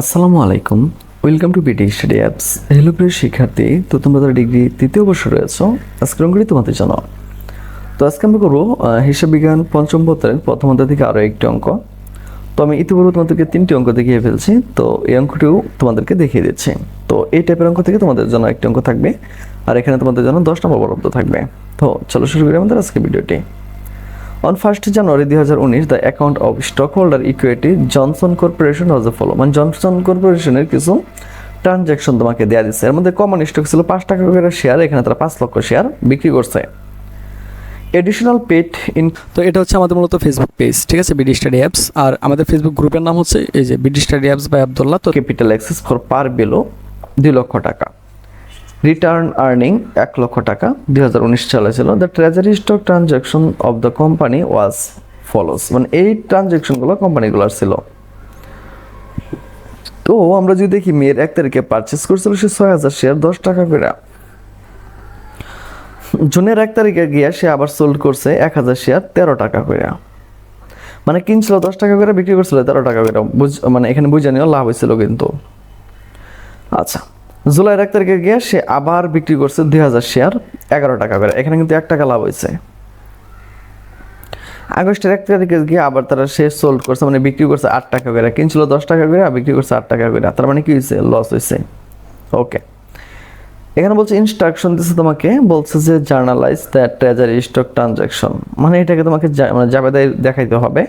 আসসালামু আলাইকুম। Welcome to BD study apps hello প্রিয় শিক্ষার্থী, তো তোমরা যারা ডিগ্রি তৃতীয় বর্ষে রয়েছ আজকে রঙগুলি তোমাদের জন্য। তো আজকে আমরা করব হিসাব বিজ্ঞান পঞ্চম পত্রের প্রথম অধ্যায় থেকে আরও একটি অঙ্ক। তো আমি ইতিপূর্বে তোমাদেরকে তিনটি অঙ্ক দেখিয়ে ফেলছি, তো এই অঙ্কটিও তোমাদেরকে দেখিয়ে দিচ্ছি। তো এই টাইপের অঙ্ক থেকে তোমাদের জন্য একটি অঙ্ক থাকবে, আর এখানে তোমাদের জন্য দশ নম্বর উপলব্ধ থাকবে। তো চলো শুরু করি আমাদের আজকে ভিডিওটি On 1st January 2019, the account of stockholder equity Johnson Corporation was the follow মানে জনসন কর্পোরেশনের কিছু ট্রানজ্যাকশন তোমাকে দেওয়া দিচ্ছে এর মধ্যে কমন স্টক ছিল পাঁচ টাকা করে শেয়ার এখানে তারা পাঁচ লক্ষ শেয়ার বিক্রি করছে। এডিশনাল পেড ইন তো এটা হচ্ছে আমাদের মূলত ফেসবুক পেজ ঠিক আছে? বিডি স্টাডি অ্যাপস আর আমাদের ফেসবুক গ্রুপের নাম হচ্ছে এই যে BD study apps by Abdullah তো capital access for par below দুই লক্ষ টাকা। রিটার্ন আর্নিং এক লক্ষ টাকা, দুই হাজার উনিশ সালে ছিল। The treasury stock transaction of the company was follows মানে এই ট্রানজ্যাকশনগুলো কোম্পানিগুলোর ছিল। তো আমরা যদি দেখি, মেয়ের এক তারিখে পারচেস করছিল সে ছয় হাজার শেয়ার দশ টাকা করে। জুনের এক তারিখে গিয়ে সে আবার সোল্ড করছে এক হাজার শেয়ার তেরো টাকা করে। মানে কিনছিল দশ টাকা করে, বিক্রি করছিল তেরো টাকা করে। বুঝ- মানে এখানে বুঝে নিও, লাভ হয়েছিল কিন্তু। আচ্ছা। জুলাইয়ের এক তারিখে গিয়ে সে আবার বিক্রি করছে দুই হাজার শেয়ার, এগারো টাকা করে। এখানে কিন্তু এক টাকা লাভ হয়েছে। আগস্টের এক তারিখে গিয়ে আবার তারা সে সোল্ড করছে মানে বিক্রি করছে আট টাকা করে। কিনছিল দশ টাকা করে, আর বিক্রি করছে আট টাকা করে। তার মানে কি হয়েছে? লস হয়েছে। ওকে এখানে বলছে ইনস্ট্রাকশন দিচ্ছে তোমাকে, বলছে যে journalize that treasury stock transaction মানে এটাকে তোমাকে মানে জাবেদায় দেখাইতে হবে।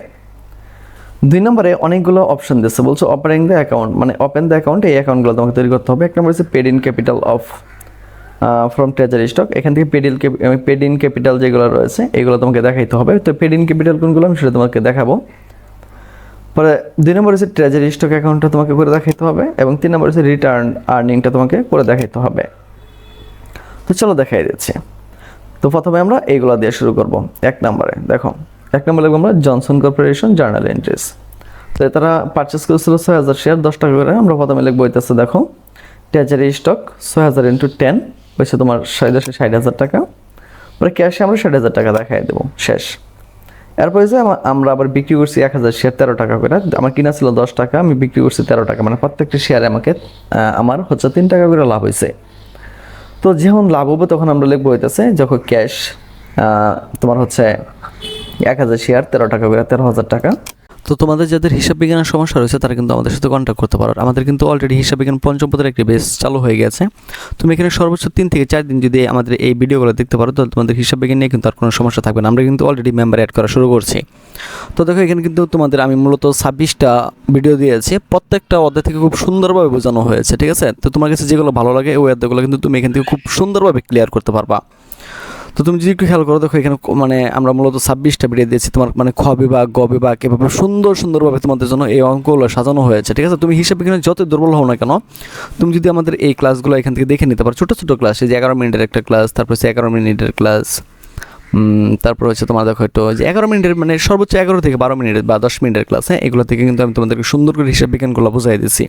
দুই নম্বরে অনেকগুলো অপশন দিচ্ছে বলছে অপারিং দ্য অ্যাকাউন্ট মানে ওপেন দ্য অ্যাকাউন্ট এই অ্যাকাউন্টগুলো তোমাকে তৈরি করতে হবে। এক নম্বর হচ্ছে paid in capital of from treasury stock এখান থেকে পেডিল পেড ইন ক্যাপিটাল যেগুলো রয়েছে, এগুলো তোমাকে দেখাইতে হবে। তো পেড ইন ক্যাপিটাল কোনগুলো, আমি সেটা তোমাকে দেখাবো। পরে দুই নম্বর হচ্ছে ট্রেজারি স্টক অ্যাকাউন্টটা তোমাকে করে দেখাইতে হবে এবং তিন নম্বর হচ্ছে রিটার্ন আর্নিংটা তোমাকে করে দেখাইতে হবে। তো চলো দেখাই দিচ্ছি। তো প্রথমে আমরা এইগুলো দিয়ে শুরু করব। এক নম্বরে, দেখো। এক নম্বরে লিখব আমরা জনসন কর্পোরেশন জার্নাল এন্ট্রিস তো তারা পারচেস করেছিল ছয় হাজার শেয়ার দশ টাকা করে। আমরা প্রথমে লিখব হইতেছে দেখো ট্রেজারি স্টক ছয় হাজার ইন্টু টেন হয়েছে তোমার দশে ষাট হাজার টাকা। পরে ক্যাশে আমরা ষাট হাজার টাকা দেখাই দেবো, শেষ। এরপরে যে আমা- আমরা আবার বিক্রি করছি এক হাজার শেয়ার তেরো টাকা করে। আমার কিনা ছিল দশ টাকা, আমি বিক্রি করছি তেরো টাকা। মানে প্রত্যেকটি শেয়ারে আমাকে আমার হচ্ছে তিন টাকা করে লাভ হয়েছে। তো যখন লাভ হবে তখন আমরা লিখব হইতেছে যখন ক্যাশ তোমার হচ্ছে এক হাজার শেয়ার, তেরো টাকা করে, তেরো হাজার টাকা। তো তোমাদের যাদের হিসাব বিজ্ঞানের সমস্যা রয়েছে, তারা কিন্তু আমাদের সাথে কন্ট্যাক্ট করতে পারো। আমাদের কিন্তু অলরেডি হিসাব বিজ্ঞান পঞ্চম পদের একটি বেস চালু হয়ে গেছে। তুমি এখানে সর্বোচ্চ তিন থেকে চার দিন যদি আমাদের এই ভিডিওগুলো দেখতে পারো, তাহলে তোমাদের হিসাব বিজ্ঞান নিয়ে কিন্তু আর কোনো সমস্যা থাকবে না। আমরা কিন্তু অলরেডি মেম্বার অ্যাড করা শুরু করছি। তো দেখো, এখানে কিন্তু তোমাদের আমি মূলত ছাব্বিশটা ভিডিও দিয়েছি। প্রত্যেকটা অধ্যায় থেকে খুব সুন্দরভাবে বোঝানো হয়েছে, ঠিক আছে? তো তোমার কাছে যেগুলো ভালো লাগে, ওই অধ্যায়গুলো কিন্তু তুমি এখান থেকে খুব সুন্দরভাবে ক্লিয়ার করতে পারবা। তো তুমি যদি একটু খেয়াল করো, দেখো এখানে মানে আমরা মূলত ছাব্বিশটা বেরিয়ে দিয়েছি। তোমার মানে খ বিভাগ গ বিভাগ এভাবে সুন্দর, সুন্দরভাবে তোমাদের জন্য এই অঙ্কগুলো সাজানো হয়েছে, ঠিক আছে? তুমি হিসাব এখানে যত দুর্বল হও না কেন, তুমি যদি আমাদের এই ক্লাসগুলো এখান থেকে দেখে নিতে পারো, ছোটো ছোটো ক্লাস এই যে এগারো মিনিটের একটা ক্লাস তারপর সে এগারো মিনিটের ক্লাস তারপর হচ্ছে তোমার দেখো একটু যে এগারো মিনিটের মানে সর্বোচ্চ এগারো থেকে বারো মিনিটের বা দশ মিনিটের ক্লাস হ্যাঁ? এগুলো থেকে কিন্তু আমি তোমাদেরকে সুন্দর করে হিসাব বিজ্ঞানগুলো বুঝাই দিচ্ছি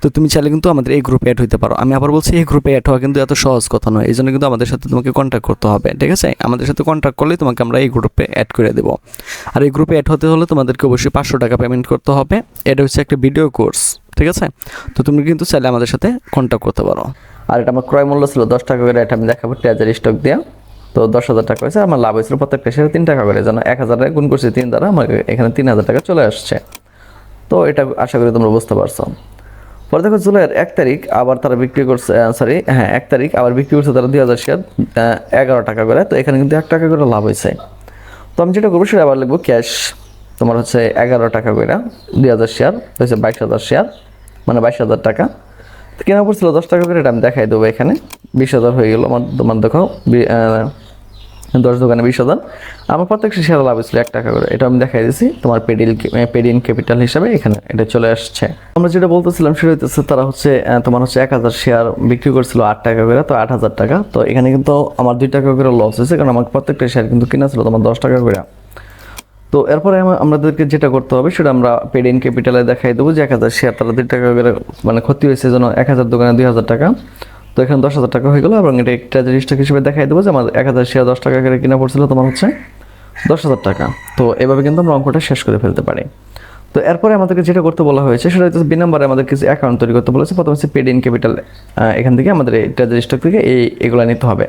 তো তুমি চাইলে কিন্তু আমাদের এই গ্রুপে অ্যাড হইতে পারো। আমি আবার বলছি এই গ্রুপে অ্যাড হওয়া কিন্তু এত সহজ কথা নয় এই জন্য কিন্তু আমাদের সাথে তোমাকে কন্ট্যাক্ট করতে হবে, ঠিক আছে? আমাদের সাথে কন্ট্যাক্ট করলে তোমাকে আমরা এই গ্রুপে অ্যাড করে দেবো। আর এই গ্রুপে অ্যাড হতে হলে তোমাদেরকে অবশ্যই পাঁচশো টাকা পেমেন্ট করতে হবে। এটা হচ্ছে একটা ভিডিও কোর্স ঠিক আছে? তো তুমি কিন্তু চাইলে আমাদের সাথে কন্ট্যাক্ট করতে পারো। আর এটা আমার ক্রয় মূল্য ছিল দশ টাকা করে, এটা আমি দেখাবো ট্রেজারি স্টক দিয়ে। তো দশ হাজার টাকা হয়েছে, আমার লাভ হয়েছিল প্রত্যেকটা শেয়ারে তিন টাকা করে, যেন এক হাজার গুণ করছি তিন দ্বারা আমার এখানে তিন হাজার টাকা চলে আসছে। তো এটা আশা করি তোমরা বুঝতে পারছ। পরে দেখো জুলাইয়ের এক তারিখ আবার তারা বিক্রি করছে সরি হ্যাঁ এক তারিখ আবার বিক্রি করছে তারা দুই হাজার শেয়ার এগারো টাকা করে। তো এখানে কিন্তু এক টাকা করে লাভ হয়েছে। তো আমি যেটা করব সেটা আবার লিখব ক্যাশ। তোমার হচ্ছে এগারো টাকা করে দুই হাজার শেয়ার হচ্ছে বাইশ হাজার শেয়ার মানে বাইশ হাজার টাকা। কেনা পড়ছিল দশ টাকা করে, এটা আমি দেখাই দেবো এখানে। বিশ হাজার হয়ে গেলো আমার তোমার দেখো দশ দোকানে বিশ হাজার। আমার প্রত্যেকটা শেয়ার লাভ হয়েছিল এক টাকা করে। এটা আমি দেখাই দিয়েছি তোমার পেডিল পেডিন ক্যাপিটাল হিসাবে এখানে এটা চলে আসছে। আমরা যেটা বলতেছিলাম, সেটা হইতেছে তারা হচ্ছে তোমার হচ্ছে এক হাজার শেয়ার বিক্রি করছিল আট টাকা করে, তো আট হাজার টাকা। তো এখানে কিন্তু আমার দুই টাকা করে লস হয়েছে, কারণ আমার প্রত্যেকটা শেয়ার কিন্তু কিনা ছিল তোমার দশ টাকা করে। তো এরপরে আমাদেরকে যেটা করতে হবে, সেটা আমরা পেড ইন ক্যাপিটালে দেখাই দেবো যে এক হাজার শেয়ার তারা দুই টাকা করে মানে ক্ষতি হয়েছে যেন এক হাজার দোকানে দুই হাজার টাকা। তো এখানে দশ হাজার টাকা হয়ে গেলো এবং এটা ট্রেজারি স্টক হিসেবে দেখাই দেবো যে আমার এক হাজার শেয়ার দশ টাকা করে কিনা পড়ছিল, তোমার হচ্ছে দশ হাজার টাকা। তো এভাবে কিন্তু আমরা অঙ্কটা শেষ করে ফেলতে পারি। তো এরপরে আমাদেরকে যেটা করতে বলা হয়েছে, সেটা হচ্ছে বি নাম্বারে আমাদের কিছু অ্যাকাউন্ট তৈরি করতে বলেছে। প্রথমে হচ্ছে পেড ইন ক্যাপিটাল এখান থেকে আমাদের এই ট্রেজারি স্টক থেকে এই, এগুলো নিতে হবে।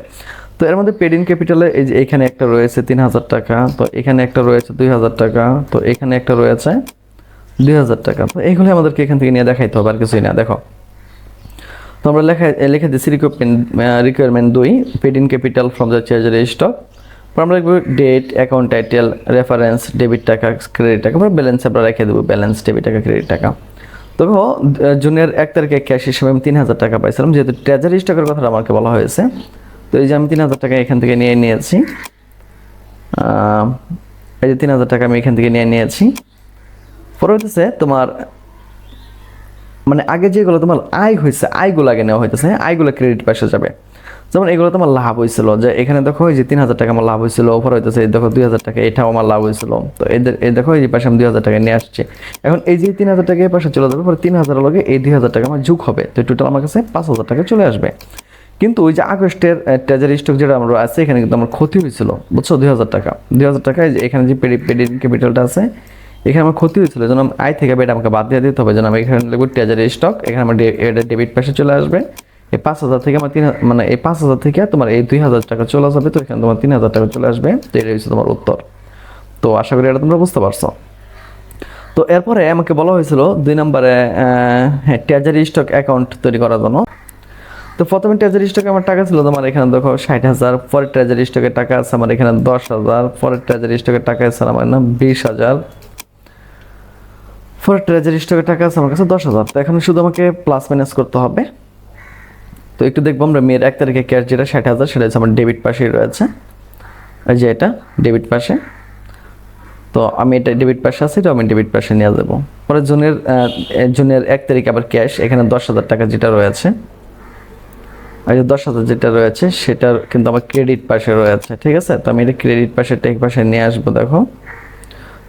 তো এর মধ্যে পেড ইন ক্যাপিটালে এই যে এখানে একটা রয়েছে তিন হাজার টাকা, তো এখানে একটা রয়েছে দুই হাজার টাকা, তো এখানে একটা রয়েছে দুই হাজার টাকা। তো এইগুলো আমাদেরকে এখান থেকে নিয়ে দেখাইতে হবে, আর কিছুই না। দেখো তো আমরা লেখা লিখে দিচ্ছি রিকোয়ারমেন্ট রিকোয়ারমেন্ট দুই paid in capital from the treasury stock আমরা লিখব date account title reference debit টাকা ক্রেডিট টাকা আমরা ব্যালেন্স আমরা রেখে দেবো ব্যালেন্স ডেবিট টাকা ক্রেডিট টাকা। তো জুনের এক তারিখে ক্যাশ হিসেবে আমি তিন হাজার টাকা পাইছিলাম, যেহেতু ট্রেজারি স্টকের কথাটা আমাকে বলা হয়েছে। তো এই যে আমি তিন হাজার টাকা এখান থেকে নিয়ে নিয়েছি এই যে তিন হাজার টাকা আমি এখান থেকে নিয়ে নিয়েছি। পরে হইতেছে তোমার মানে আগে যেগুলো তোমার আয় হয়েছে আয়গুলো আগে নেওয়া হইতেছে হ্যাঁ? আয়গুলো ক্রেডিট পাশে যাবে। যেমন এগুলো তোমার লাভ হয়েছিল যে এখানে দেখো এই যে তিন হাজার টাকা আমার লাভ হয়েছিল ওপর হইতেছে দেখো দুই হাজার টাকা, এটাও আমার লাভ হয়েছিল তো এদের এই দেখো এই পাশে আমি দুই হাজার টাকা নিয়ে আসছি। এখন এই যে তিন হাজার টাকা এই পাশে চলে যাবে, পরে তিন হাজারের লগে এই দুই হাজার টাকা আমার যুগ হবে। তো টোটাল আমার কাছে পাঁচ হাজার টাকা চলে আসবে। কিন্তু ওই যে আগস্টের ট্রেজারি স্টক যেটা আমরা আছে, এখানে কিন্তু আমার ক্ষতি হয়েছিল বুঝছ? দুই হাজার টাকা। দুই হাজার টাকা এখানে যে পেডি পেডি ক্যাপিটালটা আছে এখানে আমার ক্ষতি হয়েছিল, যেন আয় থেকে বেটা আমাকে বাদ দিয়ে দিতে হবে, যেন আমি এখানে লিখব ট্রেজারি স্টক এখানে আমার ডেবিট পাশে চলে আসবে। এই পাঁচ হাজার থেকে আমার তিন মানে এই পাঁচ হাজার থেকে তোমার এই দুই হাজার টাকা চলে যাবে তো এখানে তোমার তিন হাজার টাকা চলে আসবে তো এটা হচ্ছে তোমার উত্তর। তো আশা করি এটা তোমরা বুঝতে পারছ। তো এরপরে আমাকে বলা হয়েছিল দুই নম্বরে হ্যাঁ ট্রেজারি স্টক অ্যাকাউন্ট তৈরি করার জন্য। তো প্রথমে ট্রেজারি স্টকে আমার টাকা ছিল, তোমার এখানে দেখো ষাট হাজার, পরে ট্রেজারি স্টকের টাকা আছে, আমার এখানে দশ হাজার, পরে ট্রেজারি স্টকের টাকা আছে, আমার না বিশ হাজার। পরে ট্রেজারি স্টকের টাকা আছে আমার কাছে দশ হাজার। তো এখন শুধু আমাকে প্লাস মাইনাস করতে হবে। তো একটু দেখব আমরা মেয়ের এক তারিখে ক্যাশ যেটা ষাট হাজার, সেটা আমার ডেবিট পাশেই রয়েছে। এই যে এটা ডেবিট পাশে। তো আমি এটা ডেবিট পাশে আছে এটা আমি ডেবিট পাশে নিয়ে যাব। পরে জুনের জুনের এক তারিখ আবার ক্যাশ এখানে দশ হাজার টাকা যেটা রয়েছে। আর যে দশ হাজার যেটা রয়েছে, সেটার কিন্তু আমার ক্রেডিট পাশে রয়েছে, ঠিক আছে? তো আমি এটা ক্রেডিট পাশে টেক পাশে নিয়ে আসব, দেখো।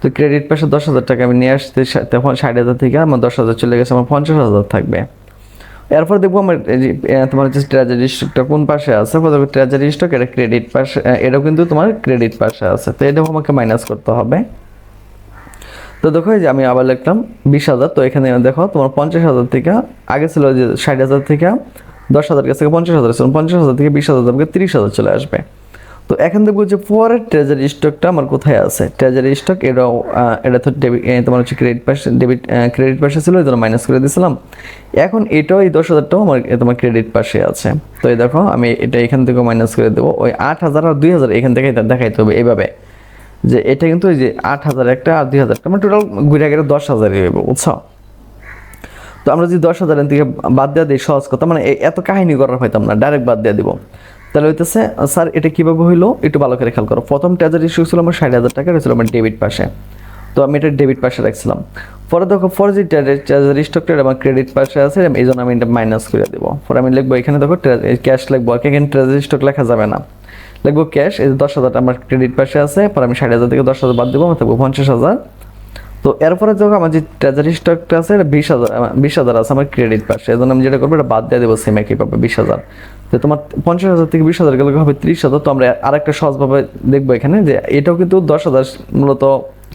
তো ক্রেডিট পাশে দশ হাজার টাকা আমি নিয়ে আসতে তখন ষাট হাজার থেকে আমার দশ হাজার চলে গেছে, আমার পঞ্চাশ হাজার থাকবে। এরপর দেখব আমার তোমার হচ্ছে ট্রেজারি স্টকটা কোন পাশে আছে? ট্রেজারি স্টক এটা ক্রেডিট পাশে এটাও কিন্তু তোমার ক্রেডিট পাশে আছে। তো এটাও আমাকে মাইনাস করতে হবে। তো দেখো যে আমি আবার লিখলাম বিশ হাজার, তো এখানে দেখো তোমার পঞ্চাশ হাজার থেকে, আগে ছিল যে ষাট হাজার থেকে দশ হাজার কাছ থেকে পঞ্চাশ হাজার পঞ্চাশ হাজার থেকে বিশ হাজার তোমাকে তিরিশ হাজার চলে আসবে। তো এখন দেখব যে পরের ট্রেজারি স্টকটা আমার কোথায় আছে? ট্রেজারি স্টক এটাও এটা তো ডেবিট তোমার হচ্ছে ক্রেডিট পাশে ডেবিট ক্রেডিট পাশে ছিল, এই জন্য মাইনাস করে দিয়েছিলাম এখন এটাও এই দশ হাজারটাও আমার তোমার ক্রেডিট পাশে আছে। তো এই দেখো, আমি এটা এখান থেকে মাইনাস করে দেবো। ওই আট হাজার আর দুই হাজার এখান থেকে এটা দেখাইতে হবে এইভাবে। যে এটা কিন্তু ওই যে আট হাজার একটা আর দুই হাজার একটা মানে টোটাল ঘুরে গেলে দশ হাজারই হইব, বুঝছ? তো আমরা যদি দশ হাজারের থেকে বাদ দেওয়া দিই, সহজ কথা মানে এত কাহিনী করার হইতাম না ডাইরেক্ট বাদ দিয়ে দিব। তাহলে হইতেছে স্যার, এটা কীভাবে হইল? একটু ভালো করে খেয়াল করো। প্রথম ট্রেজারি ইস্যু ছিল আমার ষাট হাজার টাকা, এটা ছিল আমার ডেবিট পাশে। তো আমি এটা ডেবিট পাশে রাখছিলাম। পরে দেখো পরে যে ট্রেজারি স্টকটা আমার ক্রেডিট পাশে আছে এই জন্য আমি এটা মাইনাস করে দেবো। পরে আমি লিখব এখানে দেখো ক্যাশ লিখব। এখানে ট্রেজারি স্টক লেখা যাবে না। লিখব ক্যাশ এই দশ হাজার আমার ক্রেডিট পাশে আছে, পরে আমি ষাট হাজার থেকে দশ হাজার বাদ দেবো আমার থাকব পঞ্চাশ হাজার। তো এরপরে দেখো, আমার যে ট্রেজারি স্টকটা আছে, এটা বিশ হাজার বিশ হাজার আছে আমার ক্রেডিট পাশে। এই জন্য আমি যেটা করব, এটা বাদ দিয়ে দেবো সেম একই পাবে বিশ হাজার। তো তোমার পঞ্চাশ হাজার থেকে বিশ হাজার গেলে হবে ত্রিশ হাজার, তো আমরা আরেকটা সহজভাবে দেখব এখানে যে এটাও কিন্তু দশ হাজার মূলত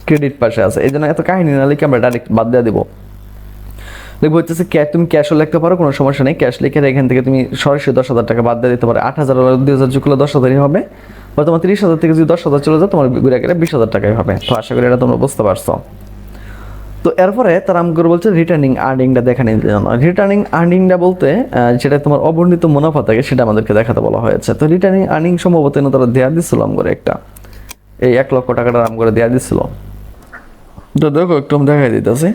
ক্রেডিট পাশে আছে। এই জন্য এত কাহিনী না লিখে আমরা ডাইরেক্ট বাদ দিয়ে দেবো। দেখব হচ্ছে ক্যাশ তুমি ক্যাশও লিখতে পারো, কোনো সমস্যা নেই। ক্যাশ লিখে এখান থেকে তুমি সরাসরি দশ হাজার টাকা বাদ দিয়ে দিতে পারো। আট হাজার দুই হাজার যুগ দশ হাজারই হবে। বা তোমার তিরিশ হাজার থেকে যদি দশ হাজার চলে যায়, তোমার ঘুরে গেলে বিশ হাজার টাকাই হবে। তো আশা করি এটা তোমরা বুঝতে পারছ। তো এরপরে তারা আমাকে বলছে রিটার্নিং আর্নিংটা দেখানোর জন্য রিটার্নিং আর্নিংটা বলতে যেটা তোমার অবর্ণিত মুনাফা থাকে, সেটা আমাদেরকে দেখাতে বলা হয়েছে। তো রিটার্নিং আর্নিং সম্ভবত তারা দেওয়া দিচ্ছিল করে একটা। এই এক লক্ষ টাকাটা আম করে দেওয়া দিচ্ছিল তো দেখো, একটু দেখাই দিতেছি।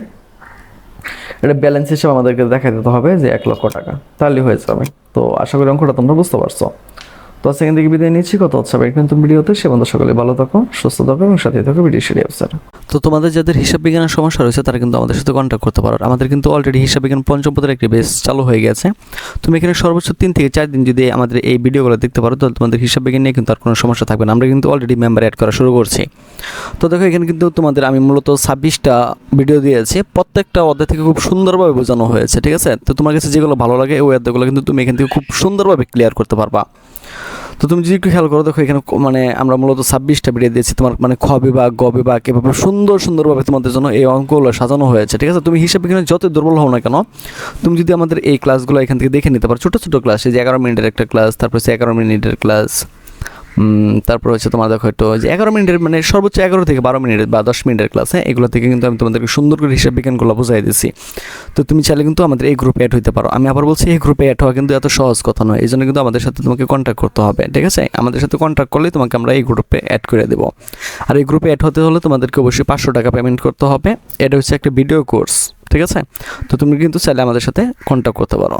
এটা ব্যালেন্স হিসেবে আমাদেরকে দেখাই দিতে হবে যে এক লক্ষ টাকা। তাহলে হয়ে যাবে। তো আশা করি অঙ্কটা তোমরা বুঝতে পারছ। তো সেখান থেকে বিদায় নিচ্ছি কত হচ্ছে আবার কিন্তু ভিডিওতে। সে বন্ধু সকলে ভালো থাকো, সুস্থ থাকো এবং সাথে থাকো ভিডিও সেরি অফিসার তো তোমাদের যাদের হিসাব বিজ্ঞানের সমস্যা রয়েছে, তারা কিন্তু আমাদের সাথে কন্ট্যাক্ট করতে পারো। আমাদের কিন্তু অলরেডি হিসাব বিজ্ঞান পঞ্চম পদের একটি বেস চালু হয়ে গেছে। তুমি এখানে সর্বোচ্চ তিন থেকে চার দিন যদি আমাদের এই ভিডিওগুলো দেখতে পারো, তাহলে তোমাদের হিসাব বিজ্ঞান নিয়ে কিন্তু আর কোনো সমস্যা থাকবে না। আমরা কিন্তু অলরেডি মেম্বার অ্যাড করা শুরু করছি। তো দেখো, এখানে কিন্তু তোমাদের আমি মূলত ছাব্বিশটা ভিডিও দিয়েছি। প্রত্যেকটা অধ্যায় থেকে খুব সুন্দরভাবে বোঝানো হয়েছে, ঠিক আছে? তো তোমার কাছে যেগুলো ভালো লাগে, ওই অধ্যায়গুলো কিন্তু তুমি এখান থেকে খুব সুন্দরভাবে ক্লিয়ার করতে পারবা। তো তুমি যদি একটু খেয়াল করো, দেখো এখানে মানে আমরা মূলত ছাব্বিশটা বেরিয়ে দিয়েছি। তোমার মানে খ বিভাগ গ বিভাগ এভাবে সুন্দর, সুন্দরভাবে তোমাদের জন্য এই অঙ্কগুলো সাজানো হয়েছে, ঠিক আছে? তুমি হিসাব বিজ্ঞানে যত দুর্বল হও না কেন, তুমি যদি আমাদের এই ক্লাসগুলো এখান থেকে দেখে নিতে পারো, ছোটো ছোটো ক্লাস এই যে এগারো মিনিটের একটা ক্লাস তারপর সে এগারো মিনিটের ক্লাস তারপর হচ্ছে তোমার দেখো একটু যে এগারো মিনিটের মানে সর্বোচ্চ এগারো থেকে বারো মিনিটের বা দশ মিনিটের ক্লাস হ্যাঁ? এগুলো থেকে কিন্তু আমি তোমাদেরকে সুন্দর করে হিসাব বিজ্ঞানগুলো বোঝাই দিচ্ছি তো তুমি চাইলে কিন্তু আমাদের এই গ্রুপে অ্যাড হইতে পারো। আমি আবার বলছি এই গ্রুপে অ্যাড হওয়া কিন্তু এত সহজ কথা নয় এই জন্য কিন্তু আমাদের সাথে তোমাকে কন্ট্যাক্ট করতে হবে, ঠিক আছে? আমাদের সাথে কন্ট্যাক্ট করলে তোমাকে আমরা এই গ্রুপে অ্যাড করে দেবো। আর এই গ্রুপে অ্যাড হতে হলে তোমাদেরকে অবশ্যই পাঁচশো টাকা পেমেন্ট করতে হবে। এটা হচ্ছে একটা ভিডিও কোর্স ঠিক আছে? তো তুমি কিন্তু চাইলে আমাদের সাথে কন্ট্যাক্ট করতে পারো।